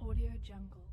Audio Jungle.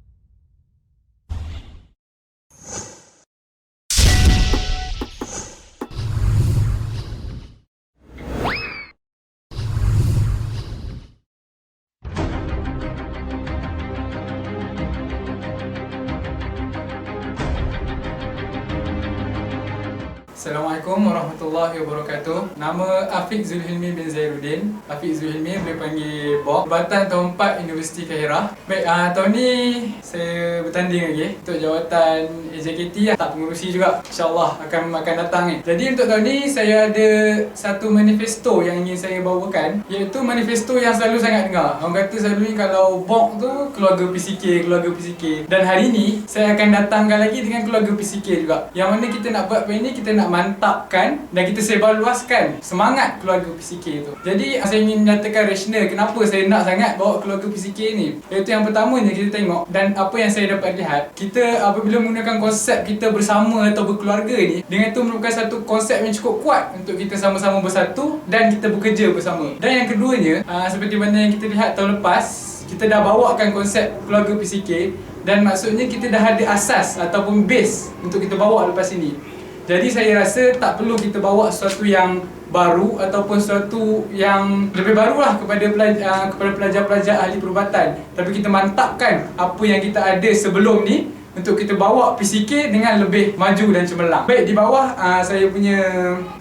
Assalamualaikum warahmatullahi wabarakatuh. Nama Afiq Zulhilmi bin Zairuddin Afiq Zulhilmi boleh panggil Bob. Jabatan tahun 4 Universiti Kahirah Baik, uh, tahun ni saya bertanding lagi Untuk jawatan AJKT lah Tak pengurusi juga. InsyaAllah akan akan datang ni. Jadi untuk tahun ni saya ada satu manifesto yang ingin saya bawakan. Iaitu manifesto yang selalu sangat dengar. Orang kata selalu ni kalau Bob tu keluarga PCK, keluarga PCK Dan hari ni saya akan datangkan lagi dengan keluarga PCK juga. Yang mana kita nak buat apa ini, kita nak mantapkan dan kita sebarluaskan semangat keluarga PCK tu. Jadi saya ingin nyatakan rasional kenapa saya nak sangat bawa keluarga PCK ni. Iaitu yang pertamanya kita tengok dan apa yang saya dapat lihat, kita apabila menggunakan konsep kita bersama atau berkeluarga ni, dengan itu merupakan satu konsep yang cukup kuat untuk kita sama-sama bersatu dan kita bekerja bersama. Dan yang keduanya, aa, seperti mana yang kita lihat tahun lepas, kita dah bawakan konsep keluarga PCK dan maksudnya kita dah ada asas ataupun base untuk kita bawa lepas ini. Jadi saya rasa tak perlu kita bawa sesuatu yang baru ataupun sesuatu yang lebih barulah kepada pelajar, uh, kepada pelajar-pelajar ahli perubatan. Tapi kita mantapkan apa yang kita ada sebelum ni untuk kita bawa PCK dengan lebih maju dan cemerlang. Baik, di bawah uh, saya punya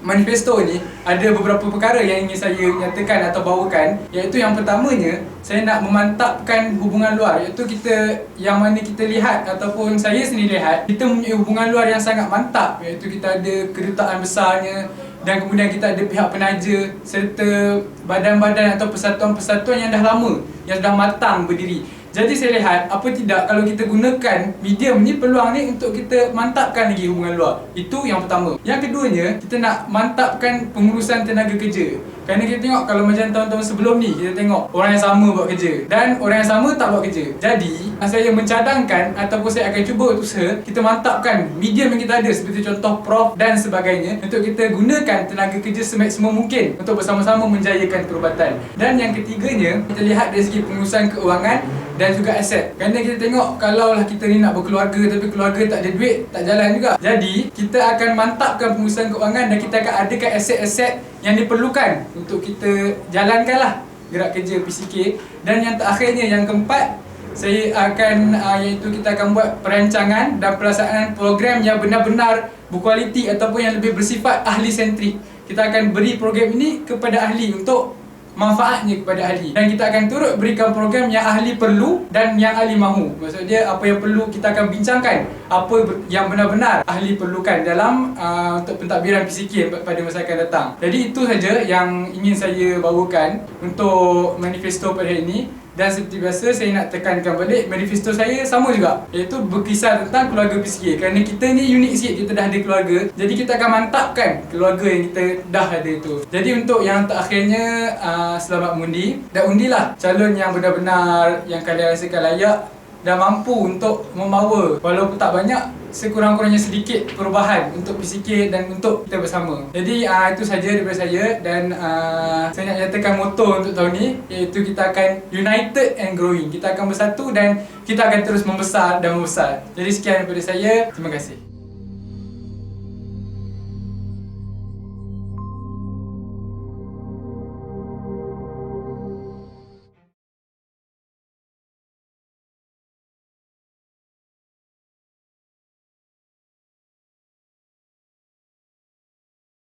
manifesto ni ada beberapa perkara yang ingin saya nyatakan atau bawakan. Iaitu yang pertamanya saya nak memantapkan hubungan luar. Iaitu kita yang mana kita lihat ataupun saya sendiri lihat kita mempunyai hubungan luar yang sangat mantap. Iaitu kita ada kedutaan besarnya dan kemudian kita ada pihak penaja serta badan-badan atau persatuan-persatuan yang dah lama yang sudah matang berdiri jadi saya lihat apa tidak kalau kita gunakan medium ni peluang ni untuk kita mantapkan lagi hubungan luar. Itu yang pertama. Yang keduanya, kita nak mantapkan pengurusan tenaga kerja. Kerana kita tengok kalau macam tahun-tahun sebelum ni kita tengok orang yang sama buat kerja dan orang yang sama tak buat kerja. Jadi, saya mencadangkan ataupun saya akan cuba usaha kita mantapkan medium yang kita ada seperti contoh prof dan sebagainya untuk kita gunakan tenaga kerja semaksimal mungkin untuk bersama-sama menjayakan perubatan. Dan yang ketiganya, kita lihat dari segi pengurusan keuangan dan juga aset. Kerana kita tengok kalau lah kita ni nak berkeluarga tapi keluarga tak ada duit, tak jalan juga. Jadi, kita akan mantapkan pengurusan keuangan dan kita akan adakan aset-aset yang diperlukan untuk kita jalankanlah gerak kerja PCK. Dan yang terakhirnya, yang keempat, saya akan uh, iaitu kita akan buat perancangan dan pelaksanaan program yang benar-benar berkualiti ataupun yang lebih bersifat ahli sentrik. Kita akan beri program ini kepada ahli untuk manfaatnya kepada ahli. Dan kita akan turut berikan program yang ahli perlu dan yang ahli mahu. Maksud dia apa yang perlu kita akan bincangkan apa yang benar-benar ahli perlukan dalam uh, untuk pentadbiran PCK pada masa akan datang. Jadi itu saja yang ingin saya bawakan untuk manifesto pada hari ini. Dan seperti biasa saya nak tekankan balik manifesto saya sama juga iaitu berkisar tentang keluarga PCK kerana kita ni unik sikit kita dah ada keluarga. Jadi kita akan mantapkan keluarga yang kita dah ada itu. Jadi untuk yang terakhirnya uh, selamat mengundi dan undilah calon yang benar-benar yang kalian rasakan layak dan mampu untuk membawa walaupun tak banyak sekurang-kurangnya sedikit perubahan untuk PCK dan untuk kita bersama. Jadi uh, itu saja daripada saya dan uh, saya nak nyatakan moto untuk tahun ni iaitu kita akan united and growing. Kita akan bersatu dan kita akan terus membesar dan membesar. Jadi sekian daripada saya. Terima kasih.